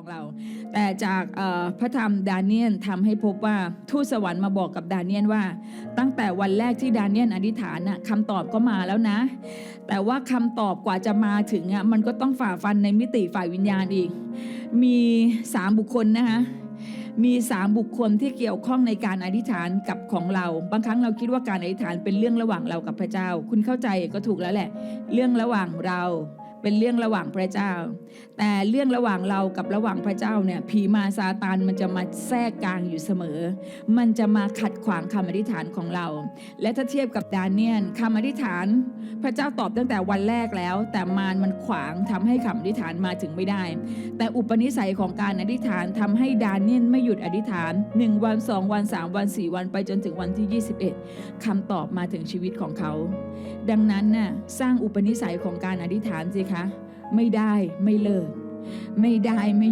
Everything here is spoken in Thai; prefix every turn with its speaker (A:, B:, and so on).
A: ของเรา แต่จากพระธรรมดาเนียลทำให้พบว่าทูตสวรรค์มาบอกกับดาเนียลว่า ตั้งแต่วันแรกที่ดาเนียลอธิษฐานน่ะคำตอบก็มาแล้วนะ แต่ว่าคำตอบกว่าจะมาถึงอะมันก็ต้องฝ่าฟันในมิติฝ่ายวิญญาณอีก มีสามบุคคลนะคะมีสามบุคคลที่เกี่ยวข้องในการอธิษฐานกับของเรา บางครั้งเราคิดว่าการอธิษฐานเป็นเรื่องระหว่างเรากับพระเจ้า คุณเข้าใจก็ถูกแล้วแหละ เรื่องระหว่างเรา เป็นเรื่องระหว่างพระเจ้า แต่เรื่องระหว่างเรากับระหว่างพระเจ้าเนี่ยผีมาซาตานมันจะมาแทรกกลางอยู่เสมอ มันจะมาขัดขวางคำอธิษฐานของเรา และถ้าเทียบกับดาเนียลคำอธิษฐาน พระเจ้าตอบตั้งแต่วันแรกแล้ว แต่มารมันขวางทำให้คำอธิษฐานมาถึงไม่ได้ แต่อุปนิสัยของการอธิษฐานทำให้ดาเนียลไม่หยุดอธิษฐาน 1 วัน 2 วัน 3 วัน 4 วันไปจนถึงวันที่ 21คำตอบมาถึงชีวิตของเขา ดังนั้นน่ะสร้างอุปนิสัยของการอธิษฐานสิคะ ไม่ได้ไม่เลิก ไม่ได้ไม่